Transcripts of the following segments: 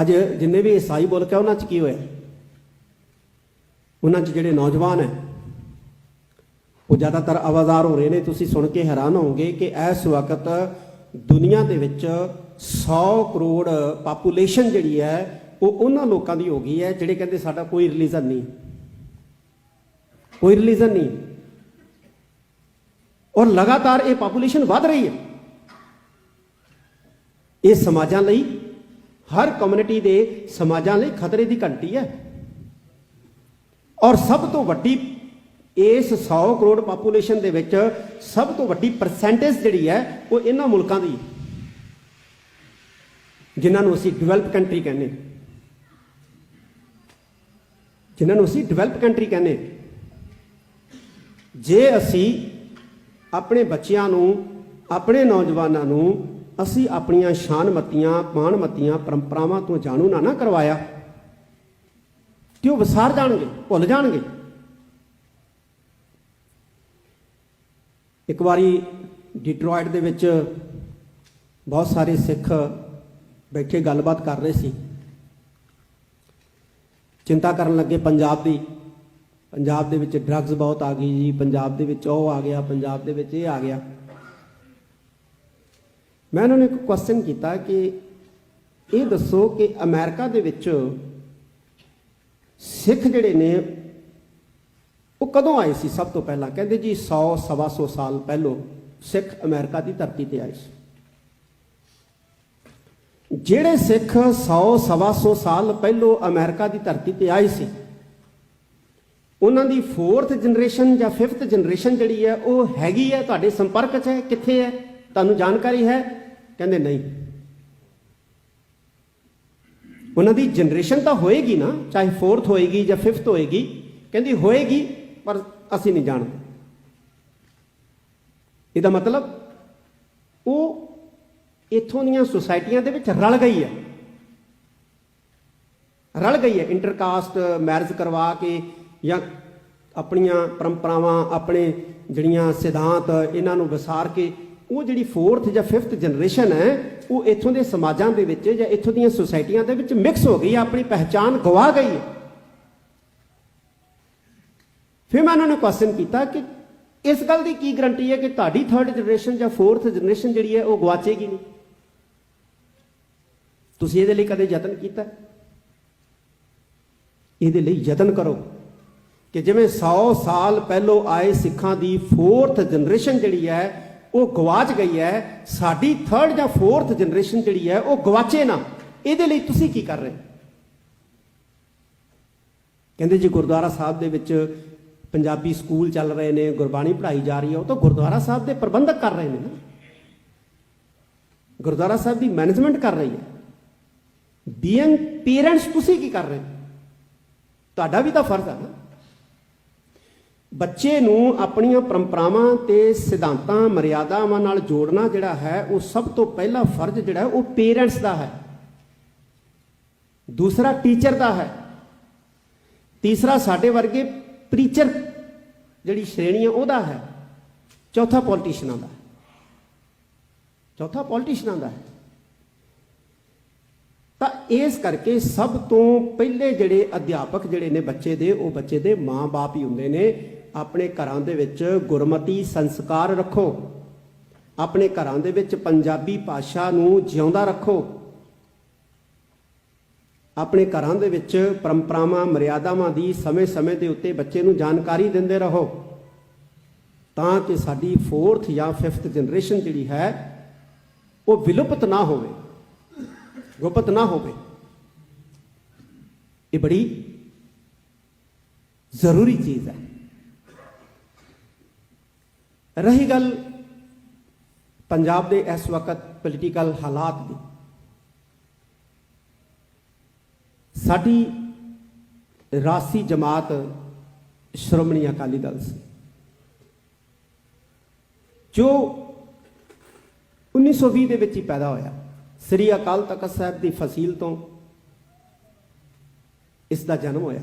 ਅੱਜ ਜਿੰਨੇ ਵੀ ਈਸਾਈ ਮੁਲਕ ਹੈ ਉਹਨਾਂ 'ਚ ਕੀ ਹੋਇਆ? ਉਹਨਾਂ 'ਚ ਜਿਹੜੇ ਨੌਜਵਾਨ ਹੈ, ਉਹ ਜ਼ਿਆਦਾਤਰ ਆਵਾਜ਼ਾਰ ਹੋ ਰਹੇ ਨੇ। ਤੁਸੀਂ ਸੁਣ ਕੇ ਹੈਰਾਨ ਹੋਵੋਗੇ ਕਿ ਇਸ ਵਕਤ ਦੁਨੀਆ ਦੇ ਵਿੱਚ 100 ਕਰੋੜ ਪਾਪੂਲੇਸ਼ਨ ਜਿਹੜੀ ਹੈ, ਉਹ ਉਹਨਾਂ ਲੋਕਾਂ ਦੀ ਹੋ ਗਈ ਹੈ, ਜਿਹੜੇ ਕਹਿੰਦੇ ਸਾਡਾ ਕੋਈ ਰਿਲੀਜਨ ਨਹੀਂ। ਕੋਈ ਰਿਲੀਜਨ ਨਹੀਂ। ਔਰ ਲਗਾਤਾਰ ਇਹ ਪਾਪੂਲੇਸ਼ਨ ਵੱਧ ਰਹੀ ਹੈ। ਇਹ ਸਮਾਜਾਂ ਲਈ ਹਰ ਕਮਿਊਨਿਟੀ ਦੇ ਸਮਾਜਾਂ ਲਈ ਖਤਰੇ ਦੀ ਘੰਟੀ ਹੈ। ਔਰ ਸਭ ਤੋਂ ਵੱਡੀ ਇਸ 100 ਕਰੋੜ ਪਾਪੂਲੇਸ਼ਨ ਦੇ ਵਿੱਚ ਸਭ ਤੋਂ ਵੱਡੀ ਪਰਸੈਂਟੇਜ ਜਿਹੜੀ ਹੈ, ਉਹ ਇਹਨਾਂ ਮੁਲਕਾਂ ਦੀ ਜਿਨ੍ਹਾਂ ਨੂੰ ਅਸੀਂ ਡਿਵੈਲਪ ਕੰਟਰੀ ਕਹਿੰਦੇ ਜਿਨ੍ਹਾਂ ਨੂੰ ਅਸੀਂ ਡਿਵੈਲਪ ਕੰਟਰੀ ਕਹਿੰਦੇ ਜੇ ਅਸੀਂ ਆਪਣੇ ਬੱਚਿਆਂ ਨੂੰ, ਆਪਣੇ ਨੌਜਵਾਨਾਂ ਨੂੰ ਅਸੀਂ ਆਪਣੀਆਂ ਸ਼ਾਨਮਤੀਆਂ ਪਾਣਮਤੀਆਂ ਪਰੰਪਰਾਵਾਂ ਤੋਂ ਜਾਣੂ ਨਾ ਨਾ ਕਰਵਾਇਆ। ਤੇ ਉਹ ਵਿਸਾਰ ਜਾਣਗੇ, ਭੁੱਲ ਜਾਣਗੇ? ਇੱਕ ਵਾਰੀ ਡਿਟਰੋਇਟ ਦੇ ਵਿੱਚ ਬਹੁਤ ਸਾਰੇ ਸਿੱਖ ਬੈਠੇ ਗੱਲਬਾਤ ਕਰ ਰਹੇ ਸੀ। ਚਿੰਤਾ ਕਰਨ ਲੱਗੇ ਪੰਜਾਬ ਦੀ। ਪੰਜਾਬ ਦੇ ਵਿੱਚ ਡਰੱਗਸ ਬਹੁਤ ਆ ਗਈ ਜੀ, ਪੰਜਾਬ ਦੇ ਵਿੱਚ ਉਹ ਆ ਗਿਆ, ਪੰਜਾਬ ਦੇ ਵਿੱਚ ਇਹ ਆ ਗਿਆ। ਮੈਂ ਉਹਨਾਂ ਨੂੰ ਇੱਕ ਕੁਐਸਚਨ ਕੀਤਾ ਕਿ ਇਹ ਦੱਸੋ ਕਿ ਅਮਰੀਕਾ ਦੇ ਵਿੱਚ ਸਿੱਖ ਜਿਹੜੇ ਨੇ, ਉਹ ਕਦੋਂ ਆਏ ਸੀ? ਸਭ ਤੋਂ ਪਹਿਲਾਂ ਕਹਿੰਦੇ ਜੀ 100 ਸਵਾ ਸੌ ਸਾਲ ਪਹਿਲੋਂ ਸਿੱਖ ਅਮਰੀਕਾ ਦੀ ਧਰਤੀ ਤੇ ਆਏ ਸੀ। ਜਿਹੜੇ ਸਿੱਖ 100 ਸਵਾ ਸੌ ਸਾਲ ਪਹਿਲੋਂ ਅਮਰੀਕਾ ਦੀ ਧਰਤੀ ਤੇ ਆਏ ਸੀ, ਉਹਨਾਂ ਦੀ 4th ਜਨਰੇਸ਼ਨ ਜਾਂ 5th ਜਨਰੇਸ਼ਨ ਜਿਹੜੀ ਹੈ, ਉਹ ਹੈਗੀ ਹੈ, ਤੁਹਾਡੇ ਸੰਪਰਕ 'ਚ ਹੈ, ਕਿੱਥੇ ਹੈ? ਤੁਹਾਨੂੰ ਜਾਣਕਾਰੀ ਹੈ? ਕਹਿੰਦੇ ਨਹੀਂ। ਉਹਨਾਂ ਦੀ ਜਨਰੇਸ਼ਨ ਤਾਂ ਹੋਏਗੀ ਨਾ, ਚਾਹੇ 4th ਹੋਏਗੀ ਜਾਂ 5th ਹੋਏਗੀ, ਕਹਿੰਦੀ ਹੋਏਗੀ, ਪਰ ਅਸੀਂ ਨਹੀਂ ਜਾਣਦੇ। ਇਹਦਾ ਮਤਲਬ ਉਹ ਇਥੋਂ ਦੀਆਂ ਸੁਸਾਇਟੀਆਂ ਦੇ ਵਿੱਚ ਰਲ ਗਈ ਹੈ। ਰਲ ਗਈ ਹੈ ਇੰਟਰਕਾਸਟ ਮੈਰਿਜ ਕਰਵਾ ਕੇ ਜਾਂ ਆਪਣੀਆਂ ਪਰੰਪਰਾਵਾਂ, ਆਪਣੇ ਜਿਹੜੀਆਂ ਸਿਧਾਂਤ ਇਹਨਾਂ ਨੂੰ ਵਿਸਾਰ ਕੇ ਉਹ ਜਿਹੜੀ 4th ਜਾਂ 5th ਜਨਰੇਸ਼ਨ ਹੈ, ਉਹ ਇੱਥੋਂ ਦੇ ਸਮਾਜਾਂ ਦੇ ਵਿੱਚ ਜਾਂ ਇੱਥੋਂ ਦੀਆਂ ਸੁਸਾਇਟੀਆਂ ਦੇ ਵਿੱਚ ਮਿਕਸ ਹੋ ਗਈ ਹੈ, ਆਪਣੀ ਪਹਿਚਾਨ ਗਵਾ ਗਈ ਫਿਰ ਮੈਂ ਉਹਨਾਂ ਨੂੰ ਕੁਐਸਚਨ ਕੀਤਾ ਕਿ ਇਸ ਗੱਲ ਦੀ ਕੀ ਗਰੰਟੀ ਹੈ ਕਿ ਤੁਹਾਡੀ 3rd ਜਨਰੇਸ਼ਨ ਜਾਂ 4th ਜਨਰੇਸ਼ਨ ਜਿਹੜੀ ਹੈ, ਉਹ ਗਵਾਚੇਗੀ ਨਹੀਂ? ਤੁਸੀਂ ਇਹਦੇ ਲਈ ਕਦੇ ਯਤਨ ਕੀਤਾ? ਇਹਦੇ ਲਈ ਯਤਨ ਕਰੋ ਕਿ ਜਿਵੇਂ 100 ਸਾਲ ਪਹਿਲੋਂ ਆਏ ਸਿੱਖਾਂ ਦੀ 4th ਜਨਰੇਸ਼ਨ ਜਿਹੜੀ ਹੈ ਉਹ ਗਵਾਚ ਗਈ ਹੈ, ਸਾਡੀ 3rd ਜਾਂ 4th ਜਨਰੇਸ਼ਨ ਜਿਹੜੀ ਹੈ, ਉਹ ਗਵਾਚੇ ਨਾ। ਇਹਦੇ ਲਈ ਤੁਸੀਂ ਕੀ ਕਰ ਰਹੇ ਕਹਿੰਦੇ ਜੀ ਗੁਰਦੁਆਰਾ ਸਾਹਿਬ ਦੇ ਵਿੱਚ ਪੰਜਾਬੀ ਸਕੂਲ ਚੱਲ ਰਹੇ ਨੇ, ਗੁਰਬਾਣੀ ਪੜ੍ਹਾਈ ਜਾ ਰਹੀ ਹੈ, ਉਹ ਤਾਂ ਗੁਰਦੁਆਰਾ ਸਾਹਿਬ ਦੇ ਪ੍ਰਬੰਧਕ ਕਰ ਰਹੇ ਨੇ ਨਾ। ਗੁਰਦੁਆਰਾ ਸਾਹਿਬ ਦੀ ਮੈਨੇਜਮੈਂਟ ਕਰ ਰਹੀ ਹੈ। ਬੀਇੰਗ ਪੇਰੈਂਟਸ ਤੁਸੀਂ ਕੀ ਕਰ ਰਹੇ ਤੁਹਾਡਾ ਵੀ ਤਾਂ ਫਰਜ਼ ਹੈ ਨਾ। ਬੱਚੇ ਨੂੰ ਆਪਣੀਆਂ ਪਰੰਪਰਾਵਾਂ ਤੇ ਸਿਧਾਂਤਾਂ, ਮਰਿਆਦਾਵਾਂ ਨਾਲ ਜੋੜਨਾ ਜਿਹੜਾ ਹੈ, ਉਹ ਸਭ ਤੋਂ ਪਹਿਲਾ ਫਰਜ਼ ਜਿਹੜਾ ਉਹ ਪੇਰੈਂਟਸ ਦਾ ਹੈ। ਦੂਸਰਾ ਟੀਚਰ ਦਾ ਹੈ। ਤੀਸਰਾ ਸਾਡੇ ਵਰਗੇ ਪ੍ਰੀਚਰ ਜਿਹੜੀ ਸ਼੍ਰੇਣੀ ਹੈ ਉਹਦਾ ਹੈ। ਚੌਥਾ ਪੋਲੀਟੀਸ਼ੀਅਨਾਂ ਦਾ। ਚੌਥਾ ਪੋਲੀਟੀਸ਼ੀਅਨਾਂ ਦਾ ਹੈ। ਤਾਂ ਇਸ ਕਰਕੇ ਸਭ ਤੋਂ ਪਹਿਲੇ ਜਿਹੜੇ ਅਧਿਆਪਕ ਜਿਹੜੇ ਨੇ ਬੱਚੇ ਦੇ, ਉਹ ਬੱਚੇ ਦੇ ਮਾਂ-ਬਾਪ ਹੀ ਹੁੰਦੇ ਨੇ। ਆਪਣੇ ਘਰਾਂ ਦੇ ਵਿੱਚ ਗੁਰਮਤੀ ਸੰਸਕਾਰ ਰੱਖੋ। ਆਪਣੇ ਘਰਾਂ ਦੇ ਵਿੱਚ ਪੰਜਾਬੀ ਭਾਸ਼ਾ ਨੂੰ ਜਿਉਂਦਾ ਰੱਖੋ। ਆਪਣੇ ਘਰਾਂ ਦੇ ਵਿੱਚ ਪਰੰਪਰਾਵਾਂ, ਮਰਿਆਦਾਵਾਂ ਦੀ ਸਮੇਂ-ਸਮੇਂ ਦੇ ਉੱਤੇ ਬੱਚੇ ਨੂੰ ਜਾਣਕਾਰੀ ਦਿੰਦੇ ਰਹੋ। ਤਾਂ ਕਿ ਸਾਡੀ 4th ਜਾਂ 5th ਜਨਰੇਸ਼ਨ ਜਿਹੜੀ ਹੈ, ਉਹ ਵਿਲੁਪਤ ਨਾ ਹੋਵੇ। ਗੁਪਤ ਨਾ ਹੋਵੇ। ਇਹ ਬੜੀ ਜ਼ਰੂਰੀ ਚੀਜ਼ ਹੈ। ਰਹੀ ਗੱਲ ਪੰਜਾਬ ਦੇ ਇਸ ਵਕਤ ਪੋਲੀਟੀਕਲ ਹਾਲਾਤ ਦੀ। ਸਾਡੀ ਰਾਸੀ ਜਮਾਤ ਸ਼੍ਰੋਮਣੀ ਅਕਾਲੀ ਦਲ ਸੀ। ਜੋ 1920 ਦੇ ਵਿੱਚ ਹੀ ਪੈਦਾ ਹੋਇਆ। ਸ੍ਰੀ ਅਕਾਲ ਤਖਤ ਸਾਹਿਬ ਦੀ ਫਸੀਲ ਤੋਂ ਇਸ ਦਾ ਜਨਮ ਹੋਇਆ।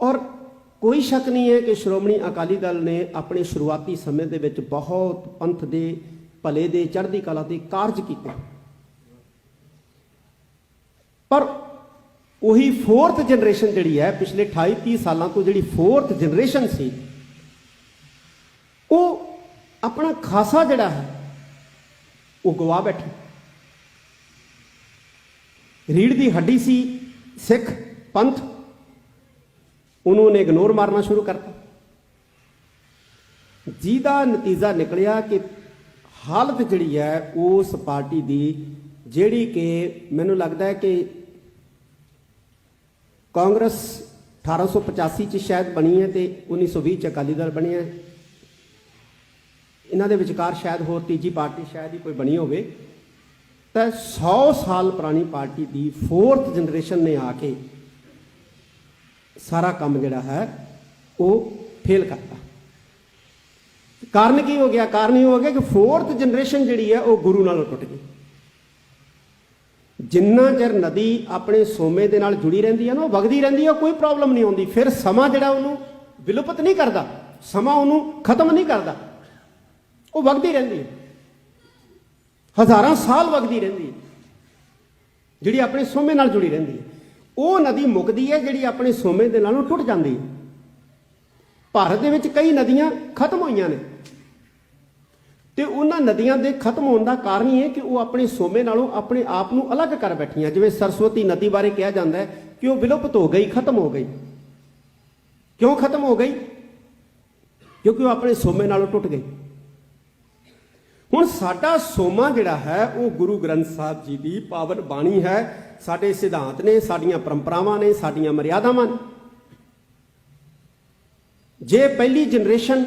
ਔਰ ਕੋਈ ਸ਼ੱਕ ਨਹੀਂ ਹੈ ਕਿ ਸ਼੍ਰੋਮਣੀ ਅਕਾਲੀ ਦਲ ਨੇ ਆਪਣੇ ਸ਼ੁਰੂਆਤੀ ਸਮੇਂ ਦੇ ਵਿੱਚ ਬਹੁਤ ਪੰਥ ਦੇ ਭਲੇ ਦੇ ਚੜ੍ਹਦੀ ਕਲਾ ਦੇ ਕਾਰਜ ਕੀਤੇ। ਪਰ ਉਹੀ 4th ਜਨਰੇਸ਼ਨ ਜਿਹੜੀ ਹੈ, ਪਿਛਲੇ 28 30 ਸਾਲਾਂ ਤੋਂ ਜਿਹੜੀ 4th ਜਨਰੇਸ਼ਨ ਸੀ, ਉਹ ਆਪਣਾ ਖਾਸਾ ਜਿਹੜਾ ਹੈ, ਉਹ ਗਵਾ ਬੈਠੀ। ਰੀੜ ਦੀ ਹੱਡੀ ਸੀ ਸਿੱਖ ਪੰਥ ਉਹਨੂੰ ਉਹਨੇ ਇਗਨੋਰ ਮਾਰਨਾ ਸ਼ੁਰੂ ਕਰਤਾ। ਜਿਹਦਾ ਨਤੀਜਾ ਨਿਕਲਿਆ ਕਿ ਹਾਲਤ ਜਿਹੜੀ ਹੈ, ਉਸ ਪਾਰਟੀ ਦੀ ਜਿਹੜੀ ਕਿ ਮੈਨੂੰ ਲੱਗਦਾ ਹੈ ਕਿ ਕਾਂਗਰਸ 1885 ਚ ਸ਼ਾਇਦ ਬਣੀ ਹੈ ਤੇ 1920 ਚ ਅਕਾਲੀ ਦਲ ਬਣਿਆ ਇਹਨਾਂ ਦੇ ਵਿਚਕਾਰ ਸ਼ਾਇਦ ਹੋਰ ਤੀਜੀ ਪਾਰਟੀ ਸ਼ਾਇਦ ਹੀ ਕੋਈ ਬਣੀ ਹੋਵੇ। ਤਾਂ 100 ਸਾਲ ਪੁਰਾਣੀ ਪਾਰਟੀ ਦੀ ਫੋਰਥ ਜਨਰੇਸ਼ਨ ਨੇ ਆ ਕੇ ਸਾਰਾ ਕੰਮ ਜਿਹੜਾ ਹੈ, ਉਹ ਫੇਲ ਕਰਤਾ। ਕਾਰਨ ਕੀ ਹੋ ਗਿਆ? ਕਾਰਨ ਇਹ ਹੋ ਗਿਆ ਕਿ ਫੋਰਥ ਜਨਰੇਸ਼ਨ ਜਿਹੜੀ ਹੈ, ਉਹ ਗੁਰੂ ਨਾਲੋਂ ਟੁੱਟ ਗਈ। ਜਿੰਨਾ ਚਿਰ ਨਦੀ ਆਪਣੇ ਸੋਮੇ ਦੇ ਨਾਲ ਜੁੜੀ ਰਹਿੰਦੀ ਹੈ ਨਾ, ਉਹ ਵਗਦੀ ਰਹਿੰਦੀ ਹੈ ਕੋਈ ਪ੍ਰੋਬਲਮ ਨਹੀਂ ਆਉਂਦੀ। ਫਿਰ ਸਮਾਂ ਜਿਹੜਾ ਉਹਨੂੰ ਵਿਲੁਪਤ ਨਹੀਂ ਕਰਦਾ। ਸਮਾਂ ਉਹਨੂੰ ਖਤਮ ਨਹੀਂ ਕਰਦਾ। ਉਹ ਵਗਦੀ ਰਹਿੰਦੀ ਹੈ। ਹਜ਼ਾਰਾਂ ਸਾਲ ਵਗਦੀ ਰਹਿੰਦੀ ਹੈ। ਜਿਹੜੀ ਆਪਣੇ ਸੋਮੇ ਨਾਲ ਜੁੜੀ ਰਹਿੰਦੀ ਹੈ। ਉਹ ਨਦੀ ਮੁੱਕਦੀ ਹੈ ਜਿਹੜੀ ਆਪਣੇ ਸੋਮੇ ਦੇ ਨਾਲੋਂ ਟੁੱਟ ਜਾਂਦੀ ਹੈ। ਭਾਰਤ ਦੇ ਵਿੱਚ ਕਈ ਨਦੀਆਂ ਖਤਮ ਹੋਈਆਂ ਨੇ। ਤੇ ਉਹਨਾਂ ਨਦੀਆਂ ਦੇ ਖਤਮ ਹੋਣ ਦਾ ਕਾਰਨ ਹੀ ਹੈ ਕਿ ਉਹ ਆਪਣੇ ਸੋਮੇ ਨਾਲੋਂ ਆਪਣੇ ਆਪ ਨੂੰ ਅਲੱਗ ਕਰ ਬੈਠੀਆਂ। ਜਿਵੇਂ ਸਰਸਵਤੀ ਨਦੀ ਬਾਰੇ ਕਿਹਾ ਜਾਂਦਾ ਹੈ ਕਿ ਉਹ ਵਿਲੁਪਤ ਹੋ ਗਈ, ਖਤਮ ਹੋ ਗਈ। ਕਿਉਂ ਖਤਮ ਹੋ ਗਈ? ਕਿਉਂਕਿ ਉਹ ਆਪਣੇ ਸੋਮੇ ਨਾਲੋਂ ਟੁੱਟ ਗਈ। ਹੁਣ ਸਾਡਾ ਸੋਮਾ ਜਿਹੜਾ ਹੈ, ਉਹ ਗੁਰੂ ਗ੍ਰੰਥ ਸਾਹਿਬ ਜੀ ਦੀ ਪਾਵਨ ਬਾਣੀ ਹੈ। ਸਾਡੇ ਸਿਧਾਂਤ ਨੇ, ਸਾਡੀਆਂ ਪਰੰਪਰਾਵਾਂ ਨੇ, ਸਾਡੀਆਂ ਮਰਿਆਦਾਵਾਂ ਨੇ। ਜੇ ਪਹਿਲੀ ਜਨਰੇਸ਼ਨ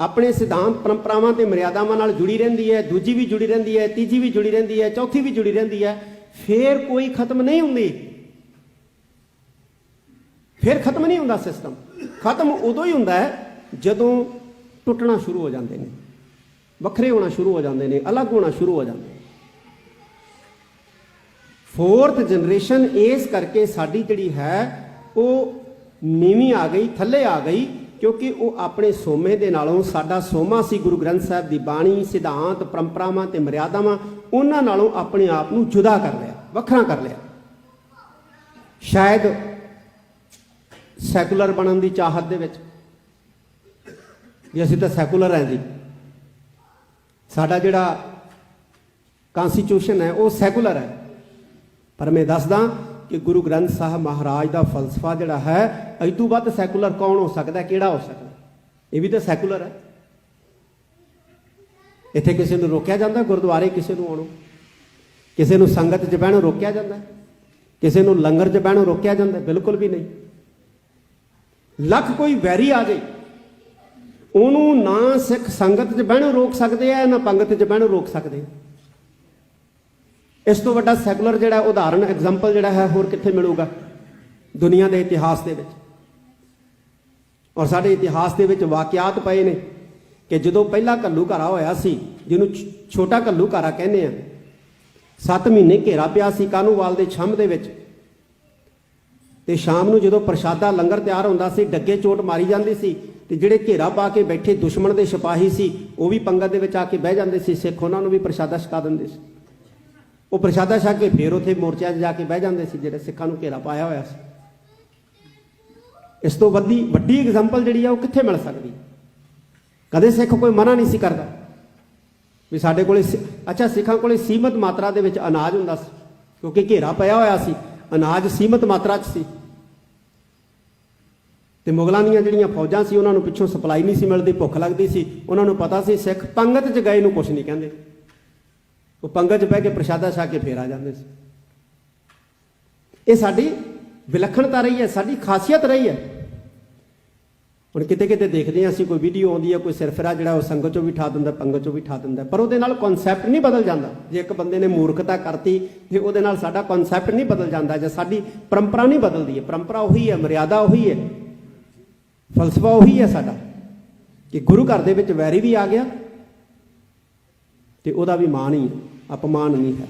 ਆਪਣੇ ਸਿਧਾਂਤ, ਪਰੰਪਰਾਵਾਂ ਤੇ ਮਰਿਆਦਾਵਾਂ ਨਾਲ ਜੁੜੀ ਰਹਿੰਦੀ ਹੈ, ਦੂਜੀ ਵੀ ਜੁੜੀ ਰਹਿੰਦੀ ਹੈ, ਤੀਜੀ ਵੀ ਜੁੜੀ ਰਹਿੰਦੀ ਹੈ, ਚੌਥੀ ਵੀ ਜੁੜੀ ਰਹਿੰਦੀ ਹੈ, ਫੇਰ ਕੋਈ ਖਤਮ ਨਹੀਂ ਹੁੰਦੀ। ਫੇਰ ਖਤਮ ਨਹੀਂ ਹੁੰਦਾ ਸਿਸਟਮ ਖਤਮ ਉਦੋਂ ਹੀ ਹੁੰਦਾ ਹੈ ਜਦੋਂ ਟੁੱਟਣਾ ਸ਼ੁਰੂ ਹੋ ਜਾਂਦੇ ਨੇ। ਵੱਖਰੇ ਹੋਣਾ ਸ਼ੁਰੂ ਹੋ ਜਾਂਦੇ ਨੇ, ਅਲੱਗ ਹੋਣਾ ਸ਼ੁਰੂ ਹੋ ਜਾਂਦੇ ਨੇ। ਫੋਰਥ ਜਨਰੇਸ਼ਨ ਇਸ ਕਰਕੇ ਸਾਡੀ ਜਿਹੜੀ ਹੈ, ਉਹ ਨੀਵੀਂ ਆ ਗਈ, ਥੱਲੇ ਆ ਗਈ, ਕਿਉਂਕਿ ਉਹ ਆਪਣੇ ਸੋਮੇ ਦੇ ਨਾਲੋਂ ਸਾਡਾ ਸੋਮਾ ਸੀ ਗੁਰੂ ਗ੍ਰੰਥ ਸਾਹਿਬ ਦੀ ਬਾਣੀ, ਸਿਧਾਂਤ, ਪਰੰਪਰਾਵਾਂ ਤੇ ਮਰਿਆਦਾਵਾਂ ਉਹਨਾਂ ਨਾਲੋਂ ਆਪਣੇ ਆਪ ਨੂੰ ਜੁਦਾ ਕਰ ਲਿਆ, ਵੱਖਰਾ ਕਰ ਲਿਆ। ਸ਼ਾਇਦ ਸੈਕੂਲਰ ਬਣਨ ਦੀ ਚਾਹਤ ਦੇ ਵਿੱਚ, ਵੀ ਅਸੀਂ ਤਾਂ ਸੈਕੂਲਰ ਹਾਂ ਜੀ। ਸਾਡਾ ਜਿਹੜਾ ਕਨਸਟੀਟਿਊਸ਼ਨ ਹੈ, ਉਹ ਸੈਕੂਲਰ ਹੈ। ਪਰ ਮੈਂ ਦੱਸਦਾ ਕਿ ਗੁਰੂ ਗ੍ਰੰਥ ਸਾਹਿਬ ਮਹਾਰਾਜ ਦਾ ਫਲਸਫਾ ਜਿਹੜਾ ਹੈ, ਅਜ ਤੋਂ ਵੱਧ ਸੈਕੂਲਰ ਕੌਣ ਹੋ ਸਕਦਾ, ਕਿਹੜਾ ਹੋ ਸਕਦਾ? ਇਹ ਵੀ ਤਾਂ ਸੈਕੂਲਰ ਹੈ। ਇੱਥੇ ਕਿਸੇ ਨੂੰ ਰੋਕਿਆ ਜਾਂਦਾ, ਗੁਰਦੁਆਰੇ ਕਿਸੇ ਨੂੰ ਆਉਣੋਂ। ਕਿਸੇ ਨੂੰ ਸੰਗਤ 'ਚ ਬਹਿਣੋਂ ਰੋਕਿਆ ਜਾਂਦਾ। ਕਿਸੇ ਨੂੰ ਲੰਗਰ 'ਚ ਬਹਿਣੋਂ ਰੋਕਿਆ ਜਾਂਦਾ, ਬਿਲਕੁਲ ਵੀ ਨਹੀਂ। ਲੱਖ ਕੋਈ ਵੈਰੀ ਆ ਜਾਏ ਉਹਨੂੰ ਨਾ ਸਿੱਖ ਸੰਗਤ 'ਚ ਬਹਿਣੋਂ ਰੋਕ ਸਕਦੇ ਆ, ਨਾ ਪੰਗਤ 'ਚ ਬਹਿਣੋਂ ਰੋਕ ਸਕਦੇ ਇਸ ਤੋਂ ਵੱਡਾ ਸੈਕੂਲਰ ਜਿਹੜਾ ਉਦਾਹਰਣ ਐਗਜ਼ਾਮਪਲ ਜਿਹੜਾ ਹੈ, ਹੋਰ ਕਿੱਥੇ ਮਿਲੂਗਾ? ਦੁਨੀਆ ਦੇ ਇਤਿਹਾਸ ਦੇ ਵਿੱਚ। ਔਰ ਸਾਡੇ ਇਤਿਹਾਸ ਦੇ ਵਿੱਚ ਵਾਕਿਆਤ ਪਏ ਨੇ ਕਿ ਜਦੋਂ ਪਹਿਲਾ ਕੱਲੂ ਘਾਰਾ ਹੋਇਆ ਸੀ, ਜਿਹਨੂੰ ਛੋਟਾ ਕੱਲੂ ਘਾਰਾ ਕਹਿੰਦੇ ਆ 7 ਮਹੀਨੇ ਘੇਰਾ ਪਿਆ ਸੀ ਕਾਨੂੰਵਾਲ ਦੇ ਛੰਮ ਦੇ ਵਿੱਚ। ਤੇ ਸ਼ਾਮ ਨੂੰ ਜਦੋਂ ਪ੍ਰਸ਼ਾਦਾ ਲੰਗਰ ਤਿਆਰ ਹੁੰਦਾ ਸੀ, ਡੱਗੇ ਚੋਟ ਮਾਰੀ ਜਾਂਦੀ ਸੀ ਤੇ ਜਿਹੜੇ ਘੇਰਾ ਪਾ ਕੇ ਬੈਠੇ ਦੁਸ਼ਮਣ ਦੇ ਸਿਪਾਹੀ ਸੀ, ਉਹ ਵੀ ਪੰਗਤ ਦੇ ਵਿੱਚ ਆ ਕੇ ਬਹਿ ਜਾਂਦੇ ਸੀ, ਸਿੱਖ ਉਹਨਾਂ ਨੂੰ ਵੀ ਪ੍ਰਸ਼ਾਦਾ ਛਕਾ ਦਿੰਦੇ ਸੀ। ਉਹ ਪ੍ਰਸ਼ਾਦਾ ਛਕ ਕੇ ਫੇਰ ਉੱਥੇ ਮੋਰਚਿਆਂ 'ਚ ਜਾ ਕੇ ਬਹਿ ਜਾਂਦੇ ਸੀ, ਜਿਹੜੇ ਸਿੱਖਾਂ ਨੂੰ ਘੇਰਾ ਪਾਇਆ ਹੋਇਆ ਸੀ। ਇਸ ਤੋਂ ਵੱਡੀ ਵੱਡੀ ਐਗਜ਼ਾਮਪਲ ਜਿਹੜੀ ਆ, ਉਹ ਕਿੱਥੇ ਮਿਲ ਸਕਦੀ? ਕਦੇ ਸਿੱਖ ਕੋਈ ਮਨਾ ਨਹੀਂ ਸੀ ਕਰਦਾ ਵੀ ਸਾਡੇ ਕੋਲੇ ਸਿ- ਅੱਛਾ, ਸਿੱਖਾਂ ਕੋਲੇ ਸੀਮਤ ਮਾਤਰਾ ਦੇ ਵਿੱਚ ਅਨਾਜ ਹੁੰਦਾ ਸੀ, ਕਿਉਂਕਿ ਘੇਰਾ ਪਿਆ ਹੋਇਆ ਸੀ, ਅਨਾਜ ਸੀਮਤ ਮਾਤਰਾ 'ਚ ਸੀ। ਤੇ ਮੁਗਲਾਂ ਦੀਆਂ ਜਿਹੜੀਆਂ ਫੌਜਾਂ ਸੀ, ਉਹਨਾਂ ਨੂੰ ਪਿੱਛੋਂ ਸਪਲਾਈ ਨਹੀਂ ਸੀ ਮਿਲਦੀ, ਭੁੱਖ ਲੱਗਦੀ ਸੀ। ਉਹਨਾਂ ਨੂੰ ਪਤਾ ਸੀ, ਸਿੱਖ ਪੰਗਤ 'ਚ ਗਏ ਨੂੰ ਕੁਝ ਨਹੀਂ ਕਹਿੰਦੇ। ਉਹ ਪੰਗਤ 'ਚ ਬਹਿ ਕੇ ਪ੍ਰਸ਼ਾਦਾ ਛਾ ਕੇ ਫੇਰ ਆ ਜਾਂਦੇ ਸੀ। ਇਹ ਸਾਡੀ ਵਿਲੱਖਣਤਾ ਰਹੀ ਹੈ, ਸਾਡੀ ਖਾਸੀਅਤ ਰਹੀ ਹੈ। ਹੁਣ ਕਿਤੇ ਕਿਤੇ ਦੇਖਦੇ ਹਾਂ ਅਸੀਂ, ਕੋਈ ਵੀਡੀਓ ਆਉਂਦੀ ਹੈ, ਕੋਈ ਸਿਰਫਰਾ ਜਿਹੜਾ ਉਹ ਸੰਗਤ ਚੋਂ ਵੀ ਠਾ ਦਿੰਦਾ, ਪੰਗਤ ਚੋਂ ਵੀ ਠਾ ਦਿੰਦਾ, ਪਰ ਉਹਦੇ ਨਾਲ ਕਨਸੈਪਟ ਨਹੀਂ ਬਦਲ ਜਾਂਦਾ। ਜੇ ਇੱਕ ਬੰਦੇ ਨੇ ਮੂਰਖਤਾ ਕਰਤੀ ਤੇ ਉਹਦੇ ਨਾਲ ਸਾਡਾ ਕਨਸੈਪਟ ਨਹੀਂ ਬਦਲ ਜਾਂਦਾ, ਜਾਂ ਸਾਡੀ ਪਰੰਪਰਾ ਨਹੀਂ ਬਦਲਦੀ ਹੈ, ਪਰੰਪਰਾ ਉਹੀ ਹੈ, ਮਰਿਆਦਾ ਉਹੀ ਹੈ। ਫਲਸਫਾ ਉਹੀ ਹੈ ਸਾਡਾ ਕਿ ਗੁਰੂ ਘਰ ਦੇ ਵਿੱਚ ਵੈਰੀ ਵੀ ਆ ਗਿਆ ਤੇ ਉਹਦਾ ਵੀ ਮਾਣ ਹੀ ਅਪਮਾਨ ਨਹੀਂ ਹੈ।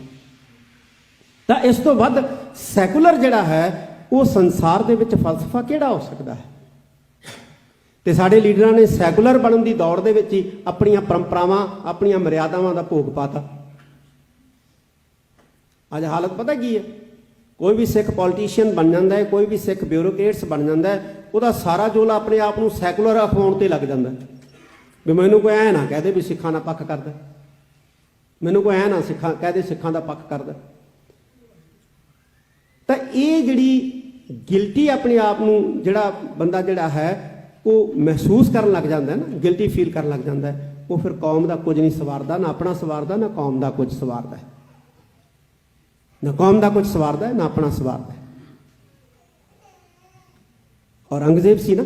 ਤਾਂ ਇਸ ਤੋਂ ਵੱਧ ਸੈਕੂਲਰ ਜਿਹੜਾ ਹੈ, ਉਹ ਸੰਸਾਰ ਦੇ ਵਿੱਚ ਫਲਸਫਾ ਕਿਹੜਾ ਹੋ ਸਕਦਾ ਹੈ? ਤੇ ਸਾਡੇ ਲੀਡਰਾਂ ਨੇ ਸੈਕੂਲਰ ਬਣਨ ਦੀ ਦੌੜ ਦੇ ਵਿੱਚ ਹੀ ਆਪਣੀਆਂ ਪਰੰਪਰਾਵਾਂ, ਆਪਣੀਆਂ ਮਰਿਆਦਾਵਾਂ ਦਾ ਭੋਗ ਪਾਤਾ। ਅੱਜ ਹਾਲਤ ਪਤਾ ਕੀ ਹੈ? ਕੋਈ ਵੀ ਸਿੱਖ ਪੋਲੀਟੀਸ਼ੀਅਨ ਬਣ ਜਾਂਦਾ ਹੈ, ਕੋਈ ਵੀ ਸਿੱਖ ਬਿਊਰੋਕ੍ਰੇਟਸ ਬਣ ਜਾਂਦਾ ਹੈ, ਉਹਦਾ ਸਾਰਾ ਜੋਲਾ ਆਪਣੇ ਆਪ ਨੂੰ ਸੈਕੂਲਰ ਅਖਵਾਉਣ ਤੇ ਲੱਗ ਜਾਂਦਾ ਵੀ ਮੈਨੂੰ ਕੋਈ ਐ ਨਾ ਕਹਦੇ ਵੀ ਸਿੱਖਾਂ ਦਾ ਪੱਖ ਕਰਦਾ ਮੈਨੂੰ ਕੋਈ ਐ ਨਾ ਸਿੱਖਾਂ ਕਹਦੇ ਸਿੱਖਾਂ ਦਾ ਪੱਖ ਕਰਦਾ ਤਾਂ ਇਹ ਜਿਹੜੀ ਗਿਲਟੀ ਆਪਣੇ ਆਪ ਨੂੰ ਜਿਹੜਾ ਬੰਦਾ ਜਿਹੜਾ ਹੈ, ਉਹ ਮਹਿਸੂਸ ਕਰਨ ਲੱਗ ਜਾਂਦਾ ਨਾ ਗਿਲਟੀ ਫੀਲ ਕਰਨ ਲੱਗ ਜਾਂਦਾ ਉਹ ਫਿਰ ਕੌਮ ਦਾ ਕੁਝ ਨਹੀਂ ਸਵਾਰਦਾ, ਨਾ ਆਪਣਾ ਸਵਾਰਦਾ, ਨਾ ਕੌਮ ਦਾ ਕੁਝ ਸਵਾਰਦਾ ਨਾ ਕੌਮ ਦਾ ਕੁਝ ਸਵਾਰਦਾ ਹੈ, ਨਾ ਆਪਣਾ ਸਵਾਰਦਾ ਹੈ। ਔਰੰਗਜ਼ੇਬ ਸੀ ਨਾ।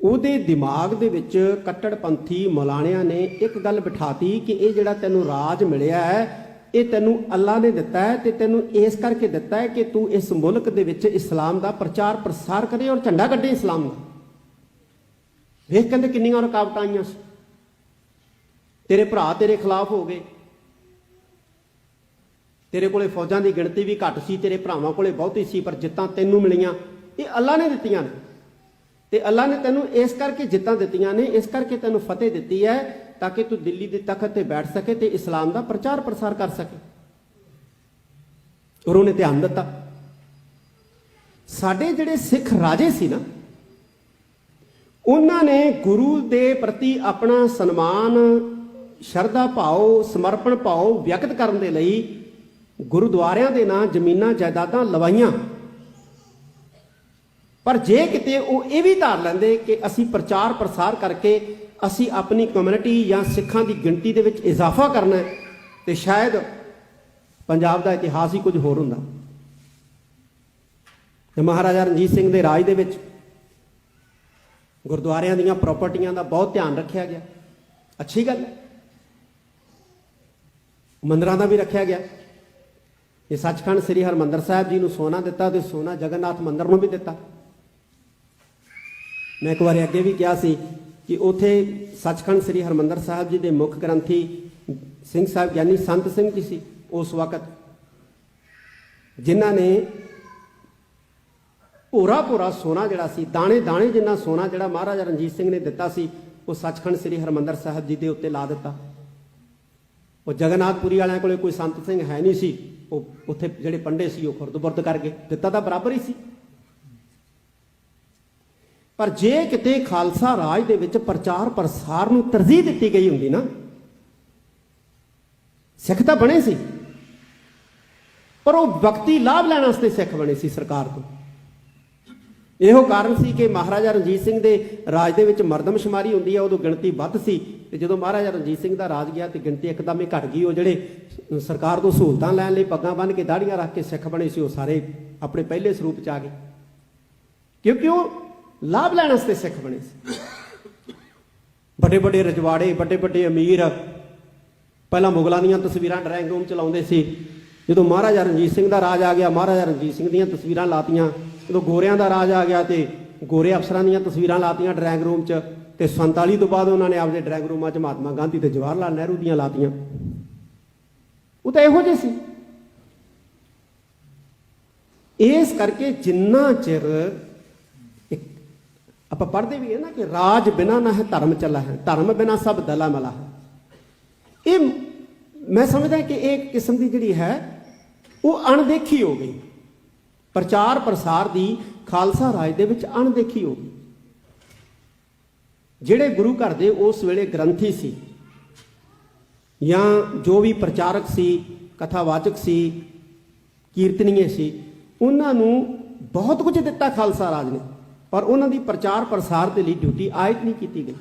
ਉਹਦੇ ਦਿਮਾਗ ਦੇ ਵਿੱਚ ਕੱਟੜਪੰਥੀ ਮੌਲਾਣਿਆਂ ਨੇ ਇੱਕ ਗੱਲ ਬਿਠਾਤੀ ਕਿ ਇਹ ਜਿਹੜਾ ਤੈਨੂੰ ਰਾਜ ਮਿਲਿਆ ਹੈ, ਇਹ ਤੈਨੂੰ ਅੱਲਾ ਨੇ ਦਿੱਤਾ ਹੈ ਤੇ ਤੈਨੂੰ ਇਸ ਕਰਕੇ ਦਿੱਤਾ ਹੈ ਕਿ ਤੂੰ ਇਸ ਮੁਲਕ ਦੇ ਵਿੱਚ ਇਸਲਾਮ ਦਾ ਪ੍ਰਚਾਰ ਪ੍ਰਸਾਰ ਕਰੇ ਔਰ ਝੰਡਾ ਕੱਢੇ ਇਸਲਾਮ ਦਾ ਵੇਖ ਕਹਿੰਦੇ ਕਿੰਨੀਆਂ ਰੁਕਾਵਟਾਂ ਆਈਆਂ ਸੀ। ਤੇਰੇ ਭਰਾ ਤੇਰੇ ਖਿਲਾਫ ਹੋ ਗਏ। ਤੇਰੇ ਕੋਲੇ ਫੌਜਾਂ ਦੀ ਗਿਣਤੀ ਵੀ ਘੱਟ ਸੀ, ਤੇਰੇ ਭਰਾਵਾਂ ਕੋਲੇ ਬਹੁਤੀ ਸੀ, ਪਰ ਜਿੱਤਾਂ ਤੈਨੂੰ ਮਿਲੀਆਂ। ਇਹ ਅੱਲਾ ਨੇ ਦਿੱਤੀਆਂ ਨੇ। ਤੇ ਅੱਲਾ ਨੇ ਤੈਨੂੰ ਇਸ ਕਰਕੇ ਜਿੱਤਾਂ ਦਿੱਤੀਆਂ ਨੇ, ਇਸ ਕਰਕੇ ਤੈਨੂੰ ਫਤਿਹ ਦਿੱਤੀ ਹੈ, ਤਾਂ ਕਿ ਤੂੰ ਦਿੱਲੀ ਦੇ ਤਖਤ ਤੇ ਬੈਠ ਸਕੇ ਤੇ ਇਸਲਾਮ ਦਾ ਪ੍ਰਚਾਰ ਪ੍ਰਸਾਰ ਕਰ ਸਕੇ। ਔਰ ਉਹਨੇ ਧਿਆਨ ਦਿੱਤਾ। ਸਾਡੇ ਜਿਹੜੇ ਸਿੱਖ ਰਾਜੇ ਸੀ ਨਾ, ਉਹਨਾਂ ਨੇ ਗੁਰੂ ਦੇ ਪ੍ਰਤੀ ਆਪਣਾ ਸਨਮਾਨ, ਸ਼ਰਧਾ ਭਾਵ ਸਮਰਪਣ ਭਾਵ ਵਿਅਕਤ ਕਰਨ ਦੇ ਲਈ ਗੁਰਦੁਆਰਿਆਂ ਦੇ ਨਾਂ ਜ਼ਮੀਨਾਂ ਜਾਇਦਾਦਾਂ ਲਵਾਈਆਂ। ਪਰ ਜੇ ਕਿਤੇ ਉਹ ਇਹ ਵੀ ਧਾਰ ਲੈਂਦੇ ਕਿ ਅਸੀਂ ਪ੍ਰਚਾਰ ਪ੍ਰਸਾਰ ਕਰਕੇ ਅਸੀਂ ਆਪਣੀ ਕਮਿਊਨਿਟੀ ਜਾਂ ਸਿੱਖਾਂ ਦੀ ਗਿਣਤੀ ਦੇ ਵਿੱਚ ਇਜ਼ਾਫਾ ਕਰਨਾ ਹੈ, ਤੇ ਸ਼ਾਇਦ ਪੰਜਾਬ ਦਾ ਇਤਿਹਾਸ ਹੀ ਕੁਝ ਹੋਰ ਹੁੰਦਾ। ਤੇ ਮਹਾਰਾਜਾ ਰਣਜੀਤ ਸਿੰਘ ਦੇ ਰਾਜ ਦੇ ਵਿੱਚ ਗੁਰਦੁਆਰਿਆਂ ਦੀਆਂ ਪ੍ਰਾਪਰਟੀਆਂ ਦਾ ਬਹੁਤ ਧਿਆਨ ਰੱਖਿਆ ਗਿਆ। ਅੱਛੀ ਗੱਲ ਹੈ। ਮੰਦਰਾਂ ਦਾ ਵੀ ਰੱਖਿਆ ਗਿਆ। ਇਹ ਸੱਚਖੰਡ ਸ੍ਰੀ ਹਰਮੰਦਰ ਸਾਹਿਬ ਜੀ ਨੂੰ ਸੋਨਾ ਦਿੱਤਾ ਤੇ ਸੋਨਾ ਜਗਨਨਾਥ ਮੰਦਰ ਨੂੰ ਵੀ ਦਿੱਤਾ। ਮੈਂ ਇੱਕ ਵਾਰੀ ਅੱਗੇ ਵੀ ਕਿਹਾ ਸੀ ਕਿ ਉਥੇ ਸੱਚਖੰਡ ਸ੍ਰੀ ਹਰਮੰਦਰ ਸਾਹਿਬ ਜੀ ਦੇ ਮੁੱਖ ਗ੍ਰੰਥੀ ਸਿੰਘ ਸਾਹਿਬ ਗਿਆਨੀ ਸੰਤ ਸਿੰਘ ਜੀ ਸੀ ਉਸ ਵਕਤ, ਜਿਨ੍ਹਾਂ ਨੇ ਪੂਰਾ ਪੂਰਾ ਸੋਨਾ ਜਿਹੜਾ ਸੀ ਦਾਣੇ ਦਾਣੇ ਜਿੰਨਾ ਸੋਨਾ ਜਿਹੜਾ ਮਹਾਰਾਜਾ ਰਣਜੀਤ ਸਿੰਘ ਨੇ ਦਿੱਤਾ ਸੀ, ਉਹ ਸੱਚਖੰਡ ਸ੍ਰੀ ਹਰਮੰਦਰ ਸਾਹਿਬ ਜੀ ਦੇ ਉੱਤੇ ਲਾ ਦਿੱਤਾ। ਉਹ ਜਗਨਨਾਥਪੁਰੀ ਵਾਲਿਆਂ ਕੋਲੇ ਕੋਈ ਸੰਤ ਸਿੰਘ ਹੈ ਨਹੀਂ ਸੀ। ਉਹ ਉੱਥੇ ਜਿਹੜੇ ਪੰਡੇ ਸੀ ਉਹ ਖੁਰਦ-ਬੁਰਦ ਕਰ ਗਏ ਦਿੱਤਾ ਤਾਂ ਬਰਾਬਰ ਹੀ ਸੀ। ਪਰ ਜੇ ਕਿਤੇ ਖਾਲਸਾ ਰਾਜ ਦੇ ਵਿੱਚ ਪ੍ਰਚਾਰ ਪ੍ਰਸਾਰ ਨੂੰ ਤਰਜੀਹ ਦਿੱਤੀ ਗਈ ਹੁੰਦੀ ਨਾ, ਸਿੱਖ ਤਾਂ ਬਣੇ ਸੀ। ਪਰ ਉਹ ਵਕਤੀ ਲਾਭ ਲੈਣ ਵਾਸਤੇ ਸਿੱਖ ਬਣੇ ਸੀ ਸਰਕਾਰ ਤੋਂ। ਇਹੋ ਕਾਰਨ ਸੀ ਕਿ ਮਹਾਰਾਜਾ ਰਣਜੀਤ ਸਿੰਘ ਦੇ ਰਾਜ ਦੇ ਵਿੱਚ ਮਰਦਮਸ਼ੁਮਾਰੀ ਹੁੰਦੀ ਹੈ ਉਦੋਂ ਗਿਣਤੀ ਵੱਧ ਸੀ ਤੇ ਜਦੋਂ ਮਹਾਰਾਜਾ ਰਣਜੀਤ ਸਿੰਘ ਦਾ ਰਾਜ ਗਿਆ ਤੇ ਗਿਣਤੀ ਇੱਕਦਮ ਹੀ ਘਟ ਗਈ। ਉਹ ਜਿਹੜੇ ਸਰਕਾਰ ਤੋਂ ਸਹੂਲਤਾਂ ਲੈਣ ਲਈ ਪੱਗਾਂ ਬੰਨ੍ਹ ਕੇ ਦਾੜੀਆਂ ਰੱਖ ਕੇ ਸਿੱਖ ਬਣੇ ਸੀ, ਉਹ ਸਾਰੇ ਆਪਣੇ ਪਹਿਲੇ ਸਰੂਪ ਚ ਆ ਗਏ। ਕਿਉਂਕਿ ਉਹ ਲਾਭ ਲੈਣ ਵਾਸਤੇ ਸਿੱਖ ਬਣੇ ਸੀ। ਵੱਡੇ ਵੱਡੇ ਰਜਵਾੜੇ ਵੱਡੇ ਵੱਡੇ ਅਮੀਰ, ਪਹਿਲਾਂ ਮੁਗਲਾਂ ਦੀਆਂ ਤਸਵੀਰਾਂ ਡਰਾਇੰਗ ਰੂਮ ਚ ਲਾਉਂਦੇ ਸੀ ਜਦੋਂ ਮਹਾਰਾਜਾ ਰਣਜੀਤ ਸਿੰਘ ਦਾ ਰਾਜ ਆ ਗਿਆ, ਮਹਾਰਾਜਾ ਰਣਜੀਤ ਸਿੰਘ ਦੀਆਂ ਤਸਵੀਰਾਂ ਲਾਤੀਆਂ, ਜਦੋਂ ਗੋਰਿਆਂ ਦਾ ਰਾਜ ਆ ਗਿਆ ਤੇ ਗੋਰੇ ਅਫਸਰਾਂ ਦੀਆਂ ਤਸਵੀਰਾਂ ਲਾਤੀਆਂ ਡਰਾਇੰਗ ਰੂਮ 'ਚ ਤੇ 47 ਤੋਂ ਬਾਅਦ ਉਹਨਾਂ ਨੇ ਆਪਣੇ ਡਰਾਇੰਗ ਰੂਮਾਂ 'ਚ ਮਹਾਤਮਾ ਗਾਂਧੀ ਤੇ ਜਵਾਹਰ ਲਾਲ ਨਹਿਰੂ ਦੀਆਂ ਲਾਤੀਆਂ। ਉਹ ਤਾਂ ਇਹੋ ਜਿਹੇ ਸੀ। ਇਸ ਕਰਕੇ ਜਿੰਨਾ ਚਿਰ ਇੱਕ ਆਪਾਂ ਪੜ੍ਹਦੇ ਵੀ ਹੈ ਨਾ ਕਿ ਰਾਜ ਬਿਨਾ ਨਾ ਹੈ, ਧਰਮ ਚੱਲਾ ਹੈ। ਧਰਮ ਬਿਨਾ ਸਭ ਦਲਾ ਮਲਾ ਹੈ। ਇਹ ਮੈਂ ਸਮਝਦਾ ਕਿ ਇਹ ਕਿਸਮ ਦੀ ਜਿਹੜੀ ਹੈ ਉਹ ਅਣਦੇਖੀ ਹੋ ਗਈ। ਪ੍ਰਚਾਰ ਪ੍ਰਸਾਰ ਦੀ ਖਾਲਸਾ ਰਾਜ ਦੇ ਵਿੱਚ ਅਣਦੇਖੀ ਹੋ ਗਈ। ਜਿਹੜੇ ਗੁਰੂ ਘਰ ਦੇ ਉਸ ਵੇਲੇ ਗ੍ਰੰਥੀ ਸੀ ਜਾਂ ਜੋ ਵੀ ਪ੍ਰਚਾਰਕ ਸੀ, ਕਥਾਵਾਚਕ ਸੀ, ਕੀਰਤਨੀਏ ਸੀ, ਉਹਨਾਂ ਨੂੰ ਬਹੁਤ ਕੁਝ ਦਿੱਤਾ ਖਾਲਸਾ ਰਾਜ ਨੇ। ਪਰ ਉਹਨਾਂ ਦੀ ਪ੍ਰਚਾਰ ਪ੍ਰਸਾਰ ਦੇ ਲਈ ਡਿਊਟੀ ਆਇਤ ਨਹੀਂ ਕੀਤੀ ਗਈ।